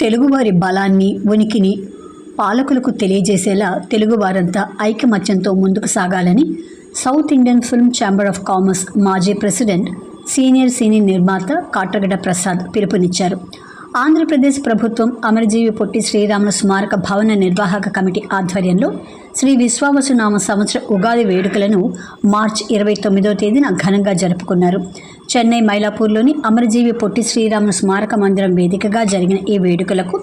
తెలుగువారి బలాన్ని ఉనికిని పాలకులకు తెలియజేసేలా తెలుగువారంతా ఐకమత్యంతో ముందుకు సాగాలని south Indian film chamber of commerce మాజీ ప్రెసిడెంట్ సీనియర్ సినీ నిర్మాత కాట్రగడ్డ ప్రసాద్ పిలుపునిచ్చారు. ఆంధ్రప్రదేశ్ ప్రభుత్వం అమరజీవి పొట్టి శ్రీరాముల స్మారక భవన నిర్వాహక కమిటీ ఆధ్వర్యంలో శ్రీ విశ్వావసునామ సంవత్సర ఉగాది వేడుకలను మార్చి ఇరవై తొమ్మిదో తేదీన ఘనంగా జరుపుకున్నారు. చెన్నై మైలాపూర్లోని అమరజీవి పొట్టి శ్రీరాములు స్మారక మందిరం వేదికగా జరిగిన ఈ వేడుకలకు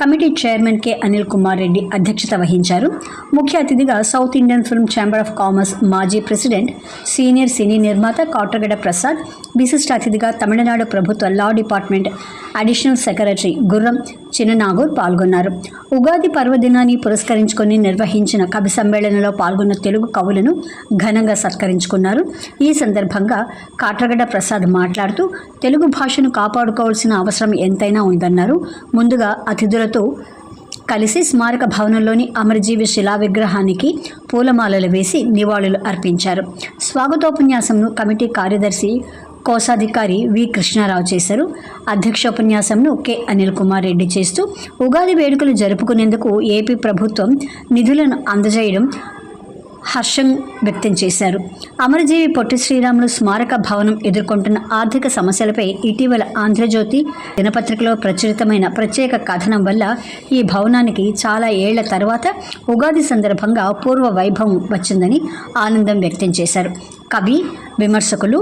committee chairman K. Anil Kumar Reddy అధ్యక్షత వహించారు. ముఖ్య అతిథిగా south Indian film chamber of commerce మాజీ ప్రెసిడెంట్ సీనియర్ సినీ నిర్మాత కాట్రగడ ప్రసాద్ విశిష్ట అతిథిగా తమిళనాడు ప్రభుత్వ లా డిపార్ట్మెంట్ అడిషనల్ సెక్రటరీ గుర్రం చిన్ననాగూర్ పాల్గొన్నారు. ఉగాది పర్వదినాన్ని పురస్కరించుకొని నిర్వహించిన కవి సమ్మేళనంలో పాల్గొన్న తెలుగు కవులను ఘనంగా సత్కరించుకున్నారు. ఈ సందర్భంగా కాట్రగడ్డ ప్రసాద్ మాట్లాడుతూ తెలుగు భాషను కాపాడుకోవాల్సిన అవసరం ఎంతైనా ఉందన్నారు. ముందుగా అతిథులతో కలిసి స్మారక భవనంలోని అమరజీవి శిలా విగ్రహానికి పూలమాలలు వేసి నివాళులు అర్పించారు. స్వాగతోపన్యాసంను కమిటీ కార్యదర్శి కోశాధికారి వి. కృష్ణారావు చేశారు. అధ్యక్షోపన్యాసంను కె. అనిల్ కుమార్ రెడ్డి చేస్తూ ఉగాది వేడుకలు జరుపుకునేందుకు ఏపీ ప్రభుత్వం నిధులను అందజేయడం హర్షం వ్యక్తం చేశారు. అమరజీవి పొట్టి శ్రీరాములు స్మారక భవనం ఎదుర్కొంటున్న ఆర్థిక సమస్యలపై ఇటీవల ఆంధ్రజ్యోతి దినపత్రికలో ప్రచురితమైన ప్రత్యేక కథనం వల్ల ఈ భవనానికి చాలా ఏళ్ళ తర్వాత ఉగాది సందర్భంగా పూర్వ వైభవం వచ్చిందని ఆనందం వ్యక్తం చేశారు. కవి విమర్శకులు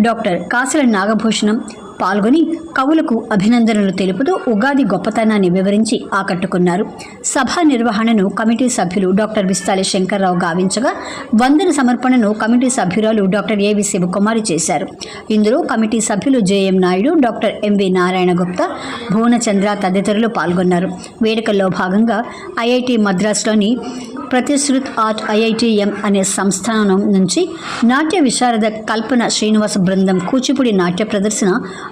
డాక్టర్ కాసుల నాగభూషణం పాల్గొని కవులకు అభినందనలు తెలుపుతూ ఉగాది గొప్పతనాన్ని వివరించి ఆకట్టుకున్నారు. సభ నిర్వహణను కమిటీ సభ్యులు డాక్టర్ విస్తాలి శంకర్రావు గావించగా వందన సమర్పణను కమిటీ సభ్యురాలు డాక్టర్ ఏవి శివకుమారి చేశారు. ఇందులో కమిటీ సభ్యులు JM Naidu doctor MV Narayana Gupta Bhuvanachandra తదితరులు పాల్గొన్నారు. వేడుకల్లో భాగంగా ఐఐటి మద్రాసులోని ప్రతిశ్రుత్ ఆర్ట్ ఐఐటిఎం అనే సంస్థానం నుంచి నాట్య విశారద కల్పన శ్రీనివాస బృందం కూచిపూడి నాట్య ప్రదర్శన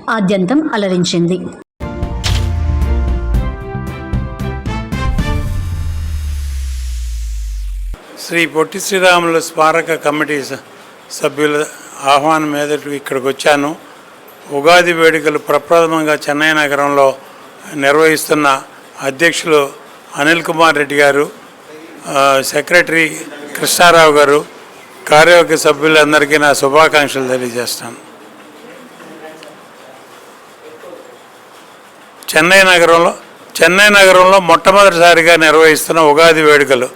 ఆద్యంతం అలరించింది. శ్రీ పొట్టి శ్రీరాములు స్మారక కమిటీ స- సభ్యుల ఆహ్వానం మీదట ఇక్కడికి వచ్చాను. ఉగాది వేడుకలు ప్రప్రథమంగా చెన్నై నగరంలో నిర్వహిస్తున్న అధ్యక్షులు అనిల్ కుమార్ రెడ్డి గారు సెక్రటరీ కృష్ణారావు గారు కార్యవర్గ సభ్యులందరికీ నా శుభాకాంక్షలు తెలియజేస్తాను. చెన్నై నగరంలో చెన్నై నగరంలో మొట్టమొదటిసారిగా నిర్వహిస్తున్న ఉగాది వేడుకలు.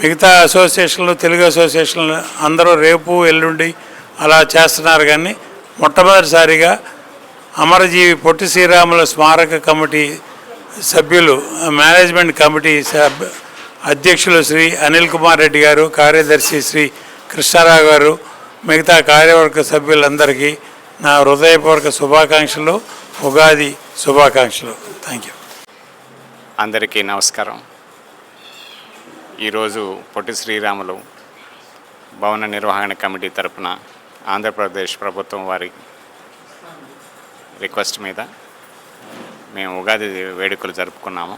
మిగతా అసోసియేషన్లు తెలుగు అసోసియేషన్లు అందరూ రేపు ఎల్లుండి అలా చేస్తున్నారు కానీ మొట్టమొదటిసారిగా అమరజీవి పొట్టి శ్రీరాముల స్మారక కమిటీ సభ్యులు మేనేజ్మెంట్ కమిటీ సభ్ అధ్యక్షులు శ్రీ అనిల్ కుమార్ రెడ్డి గారు కార్యదర్శి శ్రీ కృష్ణారావు గారు మిగతా కార్యవర్గ సభ్యులందరికీ నా హృదయపూర్వక శుభాకాంక్షలు. ఉగాది శుభాకాంక్షలు. థ్యాంక్ యూ అందరికీ నమస్కారం. ఈరోజు పొట్టి శ్రీరాములు భవన నిర్వహణ కమిటీ తరఫున ఆంధ్రప్రదేశ్ ప్రభుత్వం వారి రిక్వెస్ట్ మీద మేము ఉగాది వేడుకలు జరుపుకున్నాము.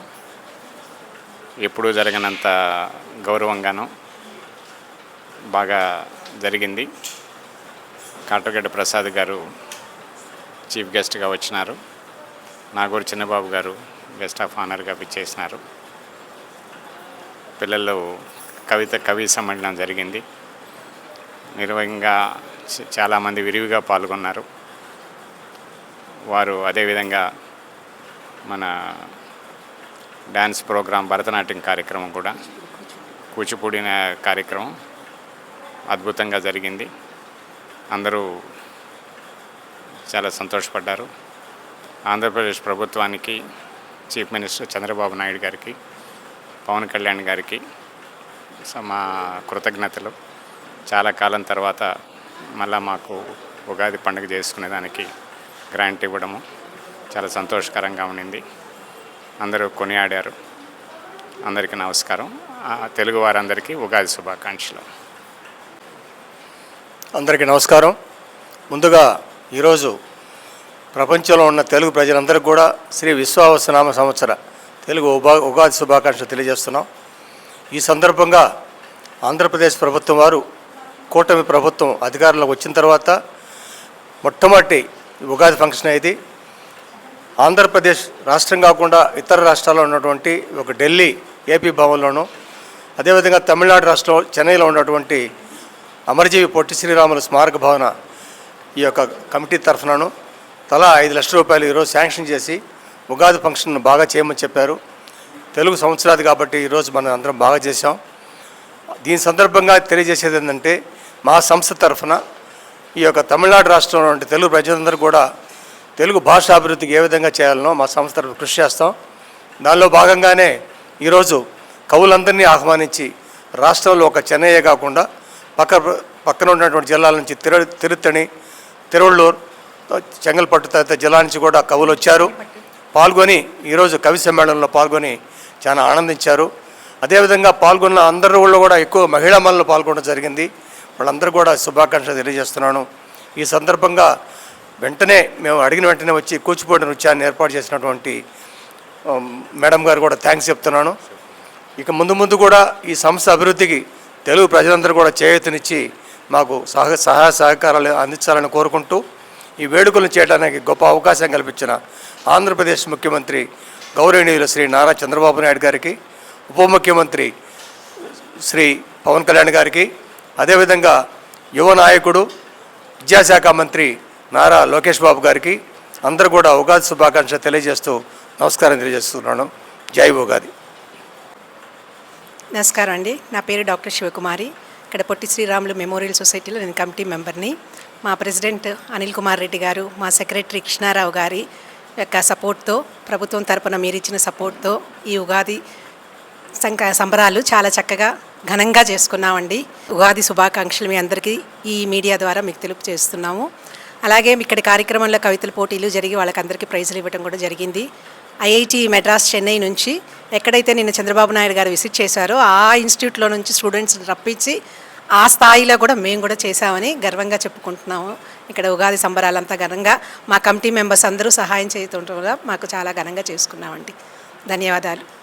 ఎప్పుడూ జరగనంత గౌరవంగాను బాగా జరిగింది. కాటగడ్డ ప్రసాద్ గారు చీఫ్ గెస్ట్గా వచ్చినారు. నాగూరు చిన్నబాబు గారు గెస్ట్ ఆఫ్ ఆనర్గా చేసినారు పిల్లలు కవిత కవి సమ్మేళనం జరిగింది. నిర్వహంగా చాలామంది విరివిగా పాల్గొన్నారు. వారు అదేవిధంగా మన డ్యాన్స్ ప్రోగ్రాం భరతనాట్యం కార్యక్రమం కూడా కూచిపూడి కార్యక్రమం అద్భుతంగా జరిగింది. అందరూ చాలా సంతోషపడ్డారు. ఆంధ్రప్రదేశ్ ప్రభుత్వానికి చీఫ్ మినిస్టర్ చంద్రబాబు నాయుడు గారికి పవన్ కళ్యాణ్ గారికి మా కృతజ్ఞతలు. చాలా కాలం తర్వాత మళ్ళా మాకు ఉగాది పండుగ చేసుకునేదానికి గ్రాంట్ ఇవ్వడము చాలా సంతోషకరంగా ఉండింది అందరూ కొనియాడారు. అందరికీ నమస్కారం. తెలుగు వారందరికీ ఉగాది శుభాకాంక్షలు. అందరికీ నమస్కారం. ముందుగా ఈరోజు ప్రపంచంలో ఉన్న తెలుగు ప్రజలందరికీ కూడా శ్రీ విశ్వావసనామ సంవత్సర తెలుగు ఉగా ఉగాది శుభాకాంక్షలు తెలియజేస్తున్నాం. ఈ సందర్భంగా ఆంధ్రప్రదేశ్ ప్రభుత్వం వారు కూటమి ప్రభుత్వం అధికారంలోకి వచ్చిన తర్వాత మొట్టమొదటి ఉగాది ఫంక్షన్ ఇది ఆంధ్రప్రదేశ్ రాష్ట్రం కాకుండా ఇతర రాష్ట్రాల్లో ఉన్నటువంటి ఒక ఢిల్లీ ఏపీ భవన్లోను అదేవిధంగా తమిళనాడు రాష్ట్రంలో చెన్నైలో ఉన్నటువంటి అమరజీవి పొట్టి శ్రీరాములు స్మారక భవన ఈ యొక్క కమిటీ తరఫునను తలా ఐదు లక్షల రూపాయలు ఈరోజు శాంక్షన్ చేసి ఉగాది ఫంక్షన్ బాగా చేయమని చెప్పారు. తెలుగు సంవత్సరాది కాబట్టి ఈరోజు మనం అందరం బాగా చేశాం. దీని సందర్భంగా తెలియజేసేది ఏంటంటే మా సంస్థ తరఫున ఈ యొక్క తమిళనాడు రాష్ట్రంలో ఉండే తెలుగు ప్రజలందరూ కూడా తెలుగు భాష అభివృద్ధికి ఏ విధంగా చేయాలనో మా సంస్థ తరఫున కృషి చేస్తాం. దానిలో భాగంగానే ఈరోజు కవులందరినీ ఆహ్వానించి రాష్ట్రంలో ఒక చెన్నయ్యే కాకుండా పక్క పక్కన ఉన్నటువంటి జిల్లాల నుంచి తిరు తిరుత్తణి తిరువళ్ళూరు చెంగల్పట్టు తదితర జిల్లా నుంచి కూడా కవులు వచ్చారు పాల్గొని ఈరోజు కవి సమ్మేళనంలో పాల్గొని చాలా ఆనందించారు. అదేవిధంగా పాల్గొన్న అందరి వాళ్ళు కూడా ఎక్కువ మహిళా మనులు పాల్గొనడం జరిగింది. వాళ్ళందరూ కూడా శుభాకాంక్షలు తెలియజేస్తున్నాను. ఈ సందర్భంగా వెంటనే మేము అడిగిన వెంటనే వచ్చి కూచిపూడి నృత్యాన్ని ఏర్పాటు చేసినటువంటి మేడం గారు కూడా థ్యాంక్స్ చెప్తున్నాను. ఇక ముందు ముందు కూడా ఈ సంస్థ అభివృద్ధికి తెలుగు ప్రజలందరూ కూడా చేయూతనిచ్చి మాకు సహ సహాయ సహకారాలు అందించాలని కోరుకుంటూ ఈ వేడుకలను చేయడానికి గొప్ప అవకాశం కల్పించిన ఆంధ్రప్రదేశ్ ముఖ్యమంత్రి గౌరవనీయులు శ్రీ నారా చంద్రబాబు నాయుడు గారికి ఉప ముఖ్యమంత్రి శ్రీ పవన్ కళ్యాణ్ గారికి అదేవిధంగా యువ నాయకుడు విద్యాశాఖ మంత్రి నారా లోకేష్ బాబు గారికి అందరూ కూడా ఉగాది శుభాకాంక్షలు తెలియజేస్తూ నమస్కారం తెలియజేస్తున్నాను. జై ఉగాది. నమస్కారం అండి. నా పేరు డాక్టర్ శివకుమారి. ఇక్కడ పొట్టి శ్రీరాములు మెమోరియల్ సొసైటీలో నేను కమిటీ మెంబర్ని. మా ప్రెసిడెంట్ అనిల్ కుమార్ రెడ్డి గారు మా సెక్రటరీ కృష్ణారావు గారి యొక్క సపోర్ట్తో ప్రభుత్వం తరపున మీరు ఇచ్చిన సపోర్ట్తో ఈ ఉగాది సంక సంబరాలు చాలా చక్కగా ఘనంగా చేసుకున్నామండి. ఉగాది శుభాకాంక్షలు మీ అందరికీ ఈ మీడియా ద్వారా మీకు తెలుపు చేస్తున్నాము. అలాగే ఇక్కడ కార్యక్రమంలో కవితల పోటీలు జరిగి వాళ్ళకందరికీ ప్రైజులు ఇవ్వడం కూడా జరిగింది. ఐఐటి మెడ్రాస్ చెన్నై నుంచి ఎక్కడైతే నిన్న చంద్రబాబు నాయుడు గారు విజిట్ చేశారో ఆ ఇన్స్టిట్యూట్లో నుంచి స్టూడెంట్స్ రప్పించి ఆ స్థాయిలో కూడా మేము కూడా చేశామని గర్వంగా చెప్పుకుంటున్నాము. ఇక్కడ ఉగాది సంబరాలంతా ఘనంగా మా కమిటీ మెంబర్స్ అందరూ సహాయం చేయటం మాకు చాలా ఘనంగా చేసుకున్నామండి. ధన్యవాదాలు.